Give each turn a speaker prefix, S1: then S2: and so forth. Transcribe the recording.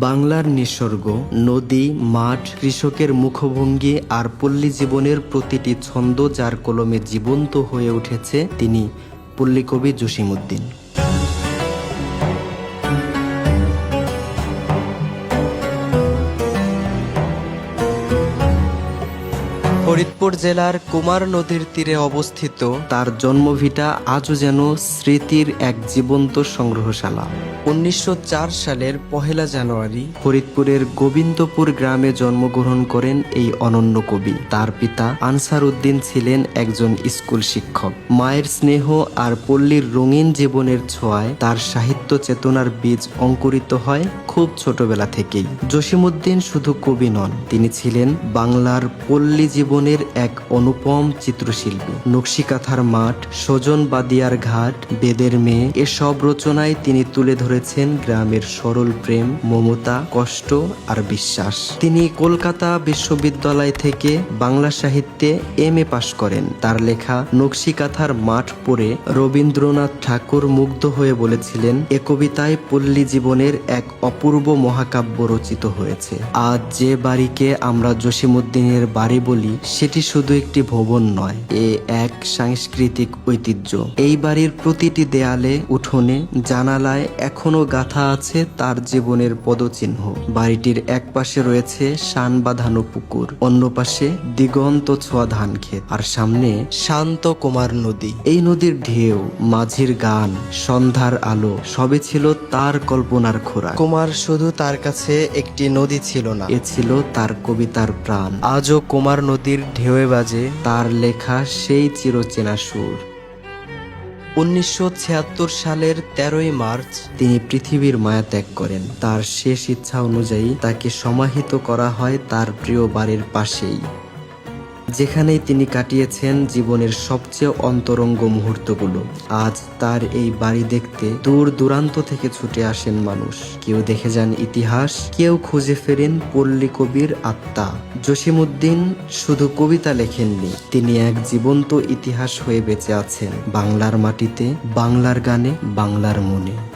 S1: বাংলার নিসর্গ, নদী, মাঠ, কৃষকের মুখভঙ্গি আর পল্লী জীবনের প্রতিটি ছন্দ যার কলমে জীবন্ত হয়ে উঠেছে তিনি পল্লীকবি জসিমুদ্দিন ফরিদপুর জেলার কুমার নদীর তীরে অবস্থিত, তার জন্মভিটা আজও যেন স্মৃতির এক জীবন্ত সংগ্রহশালা। উনিশশো চার সালের পহেলা জানুয়ারি ফরিদপুরের গোবিন্দপুর গ্রামে জন্মগ্রহণ করেন এই অনন্য কবি। তার পিতা আনসার উদ্দিন ছিলেন একজন স্কুল শিক্ষক। মায়ের স্নেহ আর পল্লীর রঙিন জীবনের ছোঁয়ায় তার সাহিত্য চেতনার বীজ অঙ্কুরিত হয় খুব ছোটবেলা থেকেই। জসিমুদ্দিন শুধু কবি নন, তিনি ছিলেন বাংলার পল্লী জীবনের এক অনুপম চিত্রশিল্পী। নকশিকাথার মাঠ, সজন বাদিয়ার ঘাট, বেদের মেয়ে, এসব রচনায় তিনি তুলে ধরেছেন গ্রামের সরল প্রেম, মমতা, কষ্ট আর বিশ্বাস। তিনি কলকাতা বিশ্ববিদ্যালয় থেকে বাংলা সাহিত্যে এম এ পাশ করেন। তার লেখা নকশিকাথার মাঠ পড়ে রবীন্দ্রনাথ ঠাকুর মুগ্ধ হয়ে বলেছিলেন, এ কবিতায় পল্লী জীবনের এক অপূর্ব মহাকাব্য রচিত হয়েছে। আজ যে বাড়িকে আমরা জসিমুদ্দিনের বাড়ি বলি সেটি শুধু একটি ভবন নয়, এ এক সাংস্কৃতিক ঐতিহ্য। এই বাড়ির প্রতিটি দেয়ালে, উঠোনে, জানালায় এখনও গাথা আছে তার জীবনের পদচিহ্ন। বাড়িটির এক পাশে রয়েছে শান বাঁধানো পুকুর, অন্য পাশে দিগন্ত ছোঁয়া ধান ক্ষেত, আর সামনে শান্ত কুমার নদী। এই নদীর ঢেউ, মাঝির গান, সন্ধ্যার আলো সবে ছিল তার কল্পনার খোরা কুমার শুধু তার কাছে একটি নদী ছিল না, এ ছিল তার কবিতার প্রাণ। আজও কুমার নদীর ঢেউয়ে বাজে, তার লেখা সেই চিরচেনা সুর। উনিশশো ছিয়াত্তর সালের তেরোই মার্চ তিনি পৃথিবীর মায়া ত্যাগ করেন। তার শেষ ইচ্ছা অনুযায়ী তাকে সমাহিত করা হয় তার প্রিয় বাড়ির পাশেই। যেখানেই তিনি কাটিয়েছেন জীবনের সবচেয়ে অন্তরঙ্গ মুহূর্তগুলো, আজ তার এই বাড়ি দেখতে দূর দূরান্ত থেকে ছুটে আসেন মানুষ। কেউ দেখে যান ইতিহাস, কেউ খুঁজে ফেরেন পল্লী কবির আত্মা। জসিমুদ্দিন শুধু কবিতা লেখেননি, তিনি এক জীবন্ত ইতিহাস হয়ে বেঁচে আছেন। বাংলার মাটিতে বাংলার গানে বাংলার মনে।